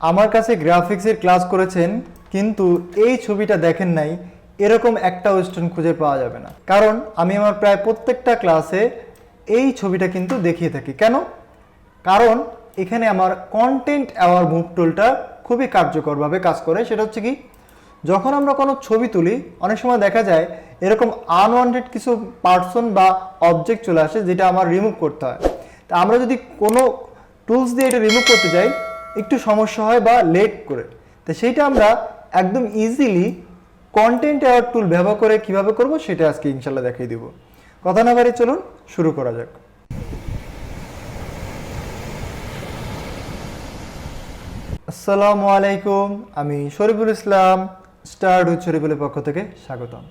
আমার কাছে গ্রাফিক্সের ক্লাস করেছেন, কিন্তু এই ছবিটা দেখেন নাই, এরকম একটা স্টুডেন্ট খুঁজে পাওয়া যাবে না। কারণ আমি আমার প্রায় প্রত্যেকটা ক্লাসে এই ছবিটা কিন্তু দেখিয়ে থাকি। কেন? কারণ এখানে আমার কন্টেন্ট অ্যাওয়ার মুভ টুলটা খুবই কার্যকরভাবে কাজ করে। সেটা হচ্ছে কি, যখন আমরা কোনো ছবি তুলি, অনেক সময় দেখা যায় এরকম আনওয়ান্টেড কিছু পার্সন বা অবজেক্ট চলে আসে, যেটা আমার রিমুভ করতে হয়। তা আমরা যদি কোনো টুলস দিয়ে এটা রিমুভ করতে যাই একটু সমস্যা হয় বা লেট করে। তো সেইটা আমরা একদম ইজিলি কন্টেন্ট অ্যাওয়ার টুল ব্যবহার করে কীভাবে করব সেটা আজকে ইনশাল্লাহ দেখিয়ে দিব। কথা না বাড়ি চলুন, শুরু করা যাক। আসসালামু আলাইকুম, আমি শরীফুল ইসলাম, স্টার উইথ শরীফুলের পক্ষ থেকে স্বাগতম।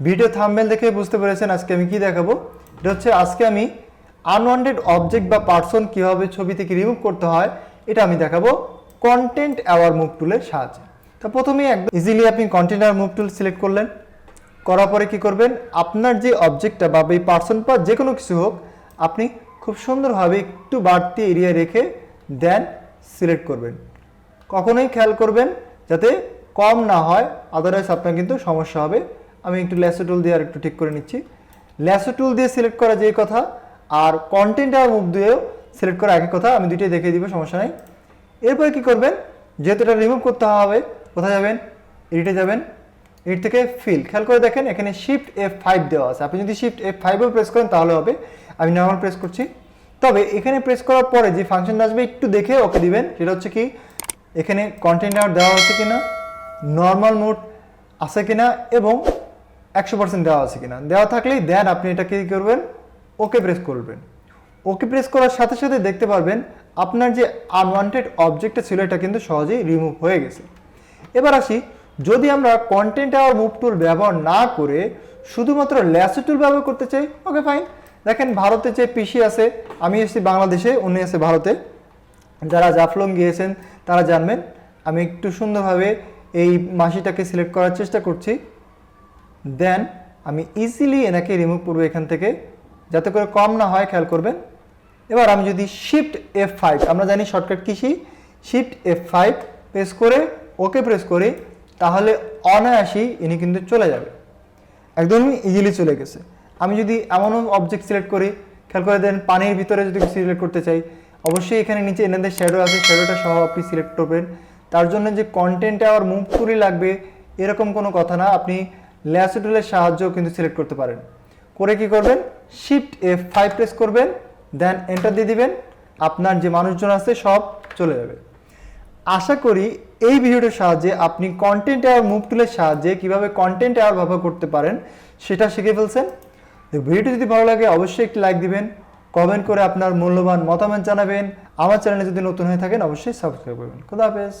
ভিডিও থাম্বেল দেখে বুঝতে পেরেছেন আজকে আমি কি দেখাবো? এটা হচ্ছে আজকে আমি আনওয়ান্টেড অবজেক্ট বা পার্সন কীভাবে ছবি থেকে রিমুভ করতে হয় এটা আমি দেখাবো কন্টেন্ট অ্যাওয়ার মুভ টুলের সাহায্যে। তো প্রথমেই একদম ইজিলি আপনি content aware move tool select করলেন। করার পরে কি করবেন? আপনার যে অবজেক্টটা বা এই পার্সন বা যে কোনো কিছু হোক, আপনি খুব সুন্দরভাবে একটু বাড়তি এরিয়া রেখে দেন সিলেক্ট করবেন। কখনোই খেয়াল করবেন যাতে কম না হয় আদারওয়াইজ আপনার কিন্তু সমস্যা হবে। আমি একটু ল্যাসো টুল দিয়ে আর একটু ঠিক করে নিচ্ছি। ল্যাসো টুল দিয়ে সিলেক্ট করা যেই কথা, আর কন্টেন্ট আর মুভ দিয়েও সিলেক্ট করা একই কথা, আমি দুইটাই দেখিয়ে দিব, সমস্যা নেই। এরপরে কি করবেন? যেহেতু এটা রিমুভ করতে হবে, কোথায় যাবেন? এডিটে যাবেন। এডিট থেকে ফিল খেয়াল করে দেখেন, এখানে শিফট এফ ফাইভ দেওয়া আছে। আপনি যদি শিফট এফ ফাইভও প্রেস করেন, তাহলে হবে। আমি নর্মাল প্রেস করছি। তবে এখানে প্রেস করার পরে যে ফাংশনটা আসবে, একটু দেখে ওকে দিবেন। সেটা হচ্ছে কি, এখানে কন্টেন্ট আউট দেওয়া আছে কিনা নর্মাল মোড আছে কিনা, এবং একশো পার্সেন্ট দেওয়া আছে কিনা। দেওয়া থাকলেই দেন আপনি এটাকে কী করবেন? ওকে প্রেস করবেন। ওকে প্রেস করার সাথে সাথে দেখতে পারবেন আপনার যে আনওয়ান্টেড অবজেক্টটা ছিল, এটা কিন্তু সহজেই রিমুভ হয়ে গেছে। এবার আসি, যদি আমরা কন্টেন্ট আর মুভ টুল ব্যবহার না করে শুধুমাত্র ল্যাসো টুল ব্যবহার করতে চাই ওকে ফাইন দেখেন ভারতে যে পিসি আছে, আমি এসেছি বাংলাদেশে, উনি আছে ভারতে। যারা জাফলং গিয়েছেন, তারা জানবেন। আমি একটু সুন্দরভাবে এই মাসিটাকে সিলেক্ট করার চেষ্টা করছি। দেন আমি ইজিলি এনাকে রিমুভ করব এখান থেকে। যাতে করে কম না হয়, খেয়াল করবেন। এবার আমি যদি শিফট এফ ফাইভ আমরা জানি শর্টকাট কিসি শিফট এফ ফাইভ প্রেস করে ওকে প্রেস করি, তাহলে অনায়াসি ইনি কিন্তু চলে যাবে। একদমই ইজিলি চলে গেছে। আমি যদি এমনও অবজেক্ট সিলেক্ট করি, খেয়াল করে দেন পানির ভিতরে যদি সিলেক্ট করতে চাই, অবশ্যই এখানে নিচে এনাদের শ্যাডো আছে শ্যাডোটা সহ আপনি সিলেক্ট করবেন। তার জন্য যে কন্টেন্টে আবার মুভ করে লাগবে, এরকম কোনো কথা না, আপনি ল্যাসো টুলের সাহায্যেও কিন্তু সিলেক্ট করতে পারেন। করে কি করবেন? শিফট এফ ফাইভ প্রেস করবেন দেন এন্টার দিয়ে দিবেন। আপনার যে মানুষজন আছে, সব চলে যাবে। আশা করি এই ভিডিওটার সাহায্যে আপনি কন্টেন্ট আর মুভ টুলের সাহায্যে কীভাবে কন্টেন্ট আর ব্যবহার করতে পারেন, সেটা শিখে ফেলছেন। ভিডিওটি যদি ভালো লাগে, অবশ্যই একটি লাইক দিবেন। কমেন্ট করে আপনার মূল্যবান মতামত জানাবেন। আমার চ্যানেলে যদি নতুন হয়ে থাকেন, অবশ্যই সাবস্ক্রাইব করবেন। খুদা হাফেজ।